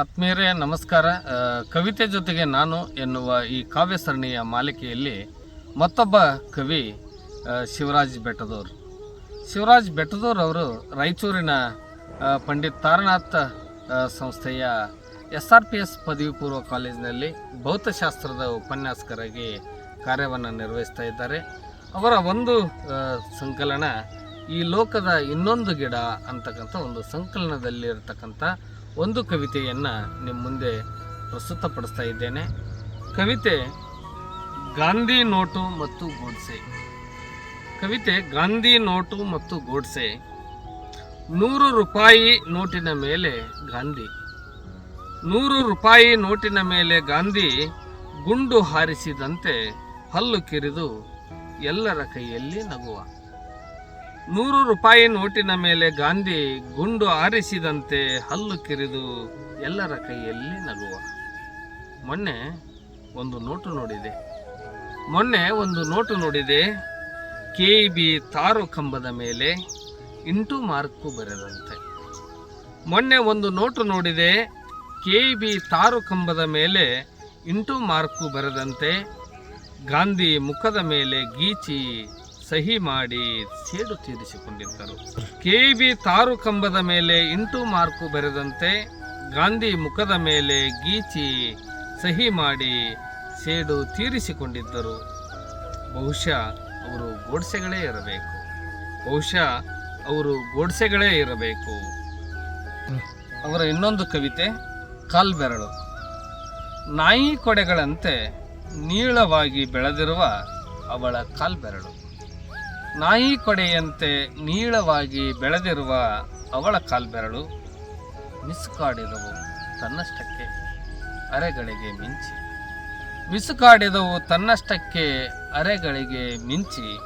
ಆತ್ಮೀಯರೇ, ನಮಸ್ಕಾರ. ಕವಿತೆ ಜೊತೆಗೆ ನಾನು ಎನ್ನುವ ಈ ಕಾವ್ಯ ಸರಣಿಯ ಮಾಲಿಕೆಯಲ್ಲಿ ಮತ್ತೊಬ್ಬ ಕವಿ ಶಿವರಾಜ್ ಬೆಟ್ಟದೂರು ಶಿವರಾಜ್ ಬೆಟ್ಟದೂರು ಅವರು ರಾಯಚೂರಿನ ಪಂಡಿತ್ ತಾರನಾಥ ಸಂಸ್ಥೆಯ ಎಸ್ ಆರ್ ಪಿ ಎಸ್ ಪದವಿ ಪೂರ್ವ ಕಾಲೇಜಿನಲ್ಲಿ ಭೌತಶಾಸ್ತ್ರದ ಉಪನ್ಯಾಸಕರಾಗಿ ಕಾರ್ಯವನ್ನು ನಿರ್ವಹಿಸ್ತಾ ಇದ್ದಾರೆ. ಅವರ ಒಂದು ಸಂಕಲನ ಈ ಲೋಕದ ಇನ್ನೊಂದು ಗಿಡ ಅಂತಕ್ಕಂಥ ಒಂದು ಸಂಕಲನದಲ್ಲಿರ್ತಕ್ಕಂಥ ಒಂದು ಕವಿತೆಯನ್ನು ನಿಮ್ಮ ಮುಂದೆ ಪ್ರಸ್ತುತಪಡಿಸ್ತಾ ಇದ್ದೇನೆ. ಕವಿತೆ ಗಾಂಧಿ ನೋಟು ಮತ್ತು ಗೋಡ್ಸೆ. ಕವಿತೆ ಗಾಂಧಿ ನೋಟು ಮತ್ತು ಗೋಡ್ಸೆ. ನೂರು ರೂಪಾಯಿ ನೋಟಿನ ಮೇಲೆ ಗಾಂಧಿ. ನೂರು ರೂಪಾಯಿ ನೋಟಿನ ಮೇಲೆ ಗಾಂಧಿ ಗುಂಡು ಹಾರಿಸಿದಂತೆ ಹಲ್ಲು ಕಿರಿದು ಎಲ್ಲರ ಕೈಯಲ್ಲಿ ನಗುವ. ನೂರು ರೂಪಾಯಿ ನೋಟಿನ ಮೇಲೆ ಗಾಂಧಿ ಗುಂಡು ಆರಿಸಿದಂತೆ ಹಲ್ಲು ಕಿರಿದು ಎಲ್ಲರ ಕೈಯಲ್ಲಿ ನಗುವ. ಮೊನ್ನೆ ಒಂದು ನೋಟು ನೋಡಿದೆ. ಮೊನ್ನೆ ಒಂದು ನೋಟು ನೋಡಿದೆ. ಕೆ ಬಿ ತಾರು ಕಂಬದ ಮೇಲೆ ಇಂಟು ಮಾರ್ಕು ಬರೆದಂತೆ. ಮೊನ್ನೆ ಒಂದು ನೋಟು ನೋಡಿದೆ. ಕೆ ಬಿ ತಾರು ಕಂಬದ ಮೇಲೆ ಇಂಟು ಮಾರ್ಕು ಬರೆದಂತೆ. ಗಾಂಧಿ ಮುಖದ ಮೇಲೆ ಗೀಚಿ ಸಹಿ ಮಾಡಿ ಸೇಡು ತೀರಿಸಿಕೊಂಡಿದ್ದರು. ಕೆ ಬಿ ತಾರು ಕಂಬದ ಮೇಲೆ ಇಂಟು ಮಾರ್ಕು ಬರೆದಂತೆ ಗಾಂಧಿ ಮುಖದ ಮೇಲೆ ಗೀಚಿ ಸಹಿ ಮಾಡಿ ಸೇಡು ತೀರಿಸಿಕೊಂಡಿದ್ದರು. ಬಹುಶಃ ಅವರು ಗೋಡ್ಸೆಗಳೇ ಇರಬೇಕು. ಬಹುಶಃ ಅವರು ಗೋಡ್ಸೆಗಳೇ ಇರಬೇಕು. ಅವರ ಇನ್ನೊಂದು ಕವಿತೆ, ಕಾಲ್ಬೆರಳು. ನಾಯಿ ಕೊಡೆಗಳಂತೆ ನೀಳವಾಗಿ ಬೆಳೆದಿರುವ ಅವಳ ಕಾಲ್ಬೆರಳು. ನಾಯಿ ಕೊಡೆಯಂತೆ ನೀಳವಾಗಿ ಬೆಳೆದಿರುವ ಅವಳ ಕಾಲ್ಬೆರಳು ಮಿಸುಕಾಡಿದವು ತನ್ನಷ್ಟಕ್ಕೆ ಅರೆಗಳಿಗೆ ಮಿಂಚಿ. ಮಿಸುಕಾಡಿದವು ತನ್ನಷ್ಟಕ್ಕೆ ಅರೆಗಳಿಗೆ ಮಿಂಚಿ.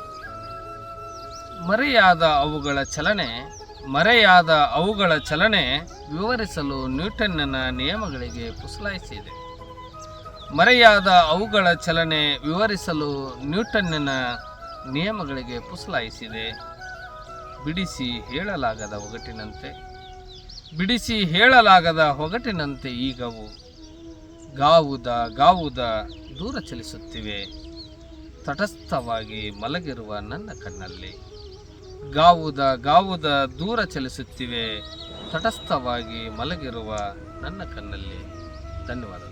ಮರೆಯಾದ ಅವುಗಳ ಚಲನೆ, ಮರೆಯಾದ ಅವುಗಳ ಚಲನೆ ವಿವರಿಸಲು ನ್ಯೂಟನ್ನನ ನಿಯಮಗಳಿಗೆ ಪುಸಲಾಯಿಸಿದೆ. ಮರೆಯಾದ ಅವುಗಳ ಚಲನೆ ವಿವರಿಸಲು ನ್ಯೂಟನ್ನನ ನಿಯಮಗಳಿಗೆ ಪುಸಲಾಯಿಸಿದೆ. ಬಿಡಿಸಿ ಹೇಳಲಾಗದ ಒಗಟಿನಂತೆ. ಬಿಡಿಸಿ ಹೇಳಲಾಗದ ಒಗಟಿನಂತೆ ಈಗವು ಗಾವುದ ಗಾವುದ ದೂರ ಚಲಿಸುತ್ತಿವೆ. ತಟಸ್ಥವಾಗಿ ಮಲಗಿರುವ ನನ್ನ ಕಣ್ಣಲ್ಲಿ ಗಾವುದ ಗಾವುದ ದೂರ ಚಲಿಸುತ್ತಿವೆ. ತಟಸ್ಥವಾಗಿ ಮಲಗಿರುವ ನನ್ನ ಕಣ್ಣಲ್ಲಿ ಧನ್ಯವಾದಗಳು.